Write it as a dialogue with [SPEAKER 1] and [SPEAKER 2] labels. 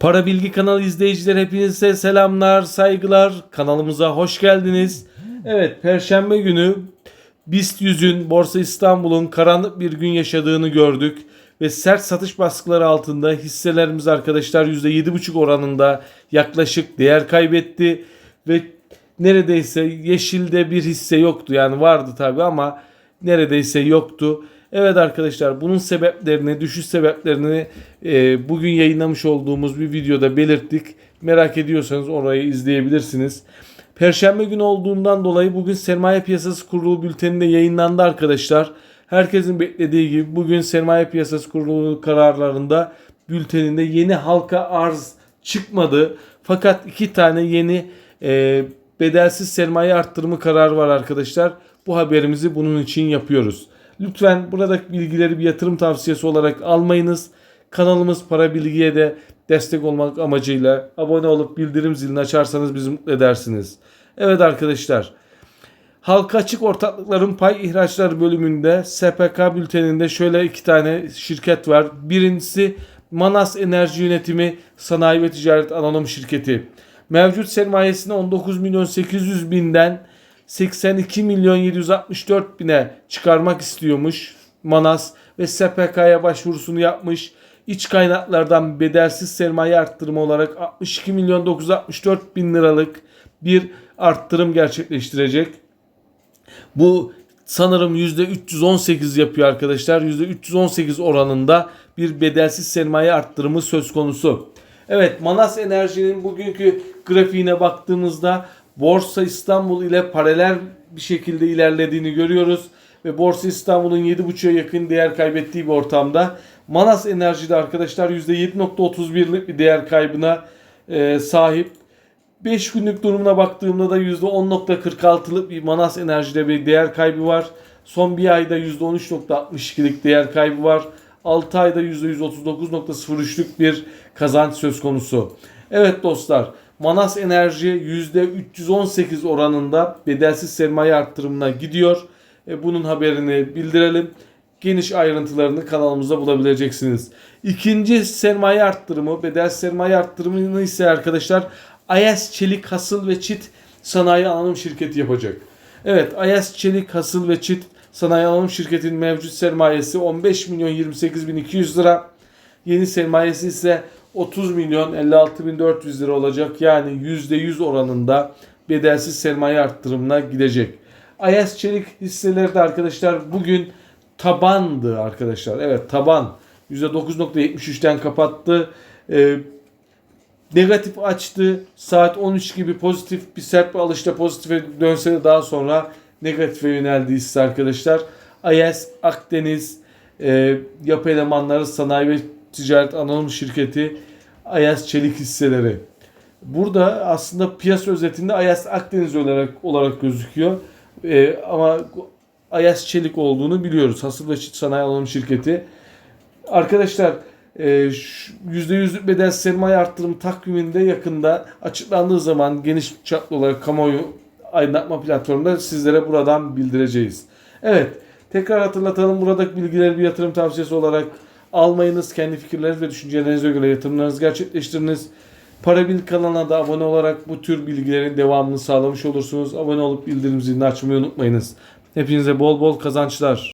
[SPEAKER 1] Para Bilgi kanalı izleyiciler hepinize selamlar, saygılar. Kanalımıza hoş geldiniz. Evet, Perşembe günü BIST 100'ün Borsa İstanbul'un karanlık bir gün yaşadığını gördük ve sert satış baskıları altında hisselerimiz arkadaşlar %7,5 oranında yaklaşık değer kaybetti ve neredeyse yeşilde bir hisse yoktu. Yani vardı tabi ama neredeyse yoktu. Evet arkadaşlar bunun sebeplerini, düşüş sebeplerini e, bugün yayınlamış olduğumuz bir videoda belirttik. Merak ediyorsanız orayı izleyebilirsiniz. Perşembe günü olduğundan dolayı bugün sermaye piyasası kurulu bülteninde yayınlandı arkadaşlar. Herkesin beklediği gibi bugün sermaye piyasası kurulu kararlarında bülteninde yeni halka arz çıkmadı. Fakat iki tane yeni e, bedelsiz sermaye arttırımı kararı var arkadaşlar. Bu haberimizi bunun için yapıyoruz. Lütfen buradaki bilgileri bir yatırım tavsiyesi olarak almayınız. Kanalımız Para Bilgi'ye de destek olmak amacıyla abone olup bildirim zilini açarsanız bizi mutlu edersiniz. Evet arkadaşlar. Halka açık ortaklıkların pay ihraçları bölümünde SPK bülteninde şöyle iki tane şirket var. Birincisi Manas Enerji Yönetimi Sanayi ve Ticaret Anonim Şirketi. Mevcut sermayesini 19 milyon 800 binden 82 milyon 764 bine çıkarmak istiyormuş Manas ve SPK'ya başvurusunu yapmış. İç kaynaklardan bedelsiz sermaye arttırımı olarak 62 milyon 964 bin liralık bir arttırım gerçekleştirecek. Bu sanırım %318 yapıyor arkadaşlar. %318 oranında bir bedelsiz sermaye arttırımı söz konusu. Evet Manas Enerji'nin bugünkü grafiğine baktığımızda Borsa İstanbul ile paralel bir şekilde ilerlediğini görüyoruz. Ve Borsa İstanbul'un 7.5'a yakın değer kaybettiği bir ortamda Manas Enerji'de arkadaşlar %7.31'lik bir değer kaybına e, sahip. 5 günlük durumuna baktığımda da %10.46'lık bir Manas Enerji'de bir değer kaybı var. Son bir ayda %13.62'lik değer kaybı var. 6 ayda %139.03'lük bir kazanç söz konusu. Evet dostlar Manas Enerji %318 oranında bedelsiz sermaye arttırımına gidiyor. E, bunun haberini bildirelim. Geniş ayrıntılarını kanalımızda bulabileceksiniz. İkinci sermaye arttırımı, bedel sermaye arttırımını ise arkadaşlar Ayas Çelik Hasıl ve Çit Sanayi Anonim Şirketi yapacak. Evet Ayas Çelik Hasıl ve Çit Sanayi Anonim Şirketi'nin mevcut sermayesi 15 milyon 28 bin 200 lira. Yeni sermayesi ise 30 milyon 56 bin 400 lira olacak. Yani %100 oranında bedelsiz sermaye arttırımına gidecek. Ayas Çelik hisseleri de arkadaşlar bugün tabandı arkadaşlar. Evet taban. %9.73'ten kapattı. Ee, negatif açtı. Saat 13 gibi pozitif bir sert alışta pozitife dönse de daha sonra negatife yöneldi hisse arkadaşlar. Ayas Akdeniz e, yapı elemanları sanayi ve ticaret anonim şirketi Ayas Çelik hisseleri. Burada aslında piyasa özetinde Ayas Akdeniz olarak olarak gözüküyor. E, ama Ayas Çelik olduğunu biliyoruz. Hasıl ve Sanayi Anonim Şirketi. Arkadaşlar e, %100'lük bedel sermaye arttırım takviminde yakında açıklandığı zaman geniş çaplı olarak kamuoyu aydınlatma platformunda sizlere buradan bildireceğiz. Evet tekrar hatırlatalım buradaki bilgileri bir yatırım tavsiyesi olarak almayınız. Kendi fikirleriniz ve düşüncelerinize göre yatırımlarınızı gerçekleştiriniz. Para Bil kanalına da abone olarak bu tür bilgilerin devamını sağlamış olursunuz. Abone olup bildirim zilini açmayı unutmayınız. Hepinize bol bol kazançlar.